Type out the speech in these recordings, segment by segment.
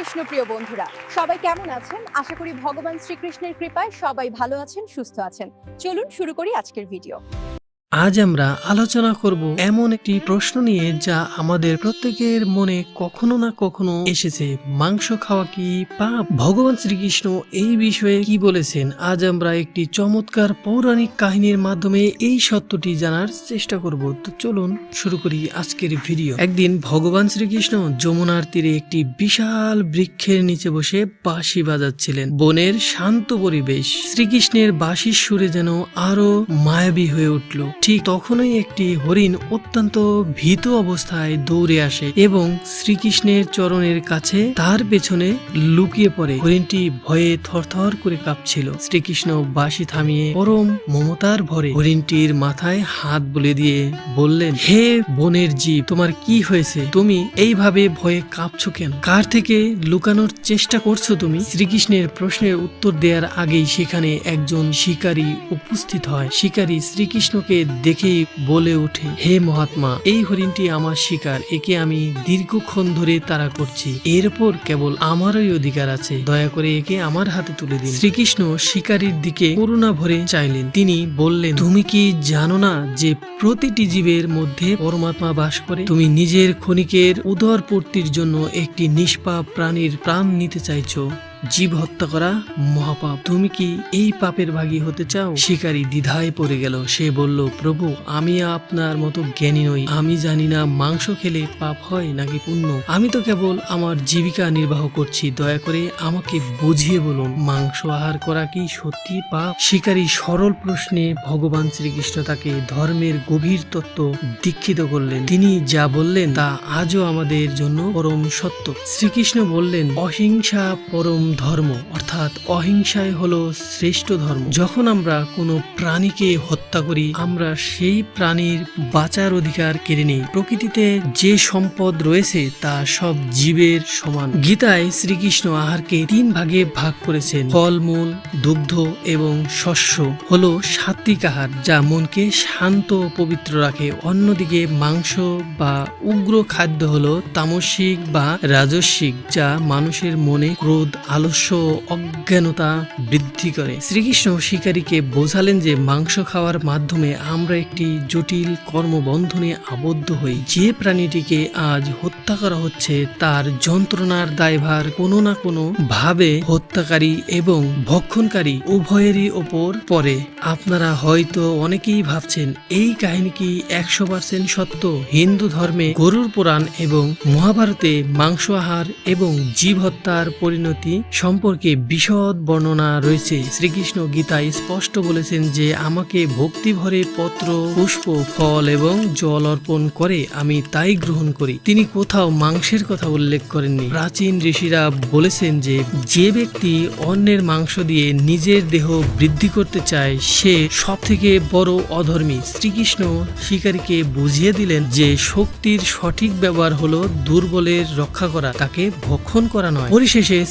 কৃষ্ণ প্রিয় বন্ধুরা, সবাই কেমন আছেন? আশা করি ভগবান শ্রীকৃষ্ণের কৃপায় সবাই ভালো আছেন, সুস্থ আছেন। চলুন শুরু করি আজকের ভিডিও। আজ আমরা আলোচনা করব এমন একটি প্রশ্ন নিয়ে যা আমাদের প্রত্যেকের মনে কখনো না কখনো এসেছে। মাংস খাওয়া কি পাপ? ভগবান শ্রীকৃষ্ণ এই বিষয়ে কি বলেছেন? আজ আমরা একটি চমৎকার পৌরাণিক কাহিনীর মাধ্যমে এই সত্যটি জানার চেষ্টা করব। তো চলুন শুরু করি আজকের ভিডিও। একদিন ভগবান শ্রীকৃষ্ণ যমুনার তীরে একটি বিশাল বৃক্ষের নিচে বসে বাঁশি বাজাচ্ছিলেন। বনের শান্ত পরিবেশ, শ্রীকৃষ্ণের বাঁশির সুরে যেন আরও মায়াবী হয়ে উঠল। ঠিক তখনই একটি হরিণ অত্যন্ত ভীত অবস্থায় দৌড়ে আসে এবং শ্রীকৃষ্ণের চরণের কাছে তার পেছনে লুকিয়ে পড়ে। হরিণটি ভয়ে থরথর করে কাঁপছিল। শ্রীকৃষ্ণ বাঁশি থামিয়ে পরম মমতার ভরে হরিণটির মাথায় হাত বলে দিয়ে বললেন, হে বনের জীব, তোমার কি হয়েছে? তুমি এইভাবে ভয়ে কাঁপছো কেন? কার থেকে লুকানোর চেষ্টা করছ তুমি? শ্রীকৃষ্ণের প্রশ্নের উত্তর দেওয়ার আগেই সেখানে একজন শিকারী উপস্থিত হয়। শিকারী শ্রীকৃষ্ণকে দেখেই বলে ওঠে, হে মহাত্মা, এই হরিণটি আমার শিকার, একে আমি দীর্ঘক্ষণ ধরে তাড়া করছি। এর উপর কেবল আমারই অধিকার আছে। দয়া করে একে আমার হাতে তুলে দিন। শ্রীকৃষ্ণ শিকারীর দিকে করুণা ভরে চাইলেন। তিনি বললেন, তুমি কি জানো না যে প্রতিটি জীবের মধ্যে পরমাত্মা বাস করে? তুমি নিজের ক্ষণিকের উদর পূর্তির জন্য একটি নিষ্পাপ প্রাণীর প্রাণ নিতে চাইছো। জীব হত্যা করা মহাপাপ। তুমি কি এই পাপের ভাগী হতে চাও? শিকারী দ্বিধায় পড়ে গেল। সে বলল, প্রভু, আমি আপনার মতো জ্ঞানী নই। আমি জানি না মাংস খেলে পাপ হয় নাকি পুণ্য। আমি তো কেবল আমার জীবিকা নির্বাহ করছি। দয়া করে আমাকে বুঝিয়ে বলুন, মাংস আহার করা কি সত্যি পাপ? শিকারী সরল প্রশ্নে ভগবান শ্রীকৃষ্ণ তাকে ধর্মের গভীর তত্ত্ব দীক্ষিত করলেন। তিনি যা বললেন তা আজও আমাদের জন্য পরম সত্য। শ্রীকৃষ্ণ বললেন, অহিংসা পরম ধর্ম, অর্থাৎ অহিংসাই হলো শ্রেষ্ঠ ধর্ম। যখন আমরা কোনো প্রাণীকে হত্যা করি, আমরা সেই প্রাণীর বাঁচার অধিকার কেড়ে নিই। প্রকৃতিতে যে সম্পদ রয়েছে, তা সব জীবের সমান। গীতায় শ্রীকৃষ্ণ আহারকে তিন ভাগে ভাগ করেছেন। ফলমূল, দুগ্ধ এবং শস্য হলো সাত্বিক আহার, যা মনকে শান্ত পবিত্র রাখে। অন্যদিকে মাংস বা উগ্র খাদ্য হলো তামসিক বা রাজস্বিক, যা মানুষের মনে ক্রোধ আলস্য অজ্ঞানতা বৃদ্ধি করে। শ্রীকৃষ্ণ শিকারীকে বোঝালেন যে মাংস খাওয়ার মাধ্যমে আমরা একটি জটিল কর্মবন্ধনে আবদ্ধ হই। যে প্রাণীটিকে আজ হত্যা করা হচ্ছে, তার যন্ত্রণার দায়ভার কোনো না কোনো ভাবে হত্যাকারী এবং ভক্ষণকারী উভয়েরই ওপর পড়ে। আপনারা হয়তো অনেকেই ভাবছেন, এই কাহিনী কি একশো পার্সেন্ট সত্য? হিন্দু ধর্মে গরুর পুরাণ এবং মহাভারতে মাংস আহার এবং জীব হত্যার পরিণতি সম্পর্কে বিশদ বর্ণনা রয়েছে। শ্রীকৃষ্ণ গীতায় স্পষ্ট বলেছেন যে, আমাকে ভক্তি ভরে পত্র, পুষ্প, ফল এবং জল অর্পণ করে আমি তাই গ্রহণ করি। তিনি কোথাও মাংসের কথা উল্লেখ করেননি। প্রাচীন ঋষিরা বলেছেন যে যে ব্যক্তি অন্যের মাংস দিয়ে নিজের দেহ বৃদ্ধি করতে চায়, সে সব থেকে বড় অধর্মী। শ্রীকৃষ্ণ শিকারীকে বুঝিয়ে দিলেন যে, শক্তির সঠিক ব্যবহার হলো দুর্বলের রক্ষা করা, তাকে ভক্ষণ করা নয়। পরিশেষে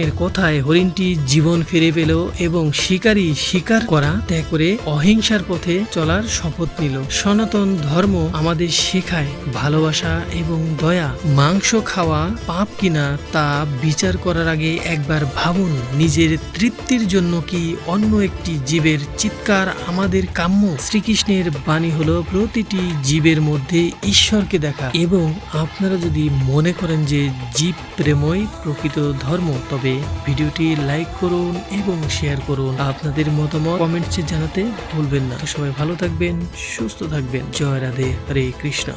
শ্রীকৃষ্ণের কথায় হরিণটি জীবন ফিরে পেল এবং শিকারী শিকার করা ত্যাগ করে অহিংসার পথে চলার শপথ নিল। সনাতন ধর্ম আমাদের শেখায় ভালোবাসা এবং দয়া। মাংস খাওয়া পাপ কিনা তা বিচার করার আগে একবার ভাবুন, নিজের তৃপ্তির জন্য কি অন্য একটি জীবের চিৎকার আমাদের কাম্য? শ্রীকৃষ্ণের বাণী হলো, প্রতিটি জীবের মধ্যে ঈশ্বরকে দেখা। এবং আপনারা যদি মনে করেন যে জীব প্রেমই প্রকৃত ধর্ম, তবে ভিডিওটি লাইক করুন এবং শেয়ার করুন। আপনাদের মতামত কমেন্টসে জানাতে ভুলবেন না। সবাই ভালো থাকবেন, সুস্থ থাকবেন। জয় রাধে, হরে কৃষ্ণ।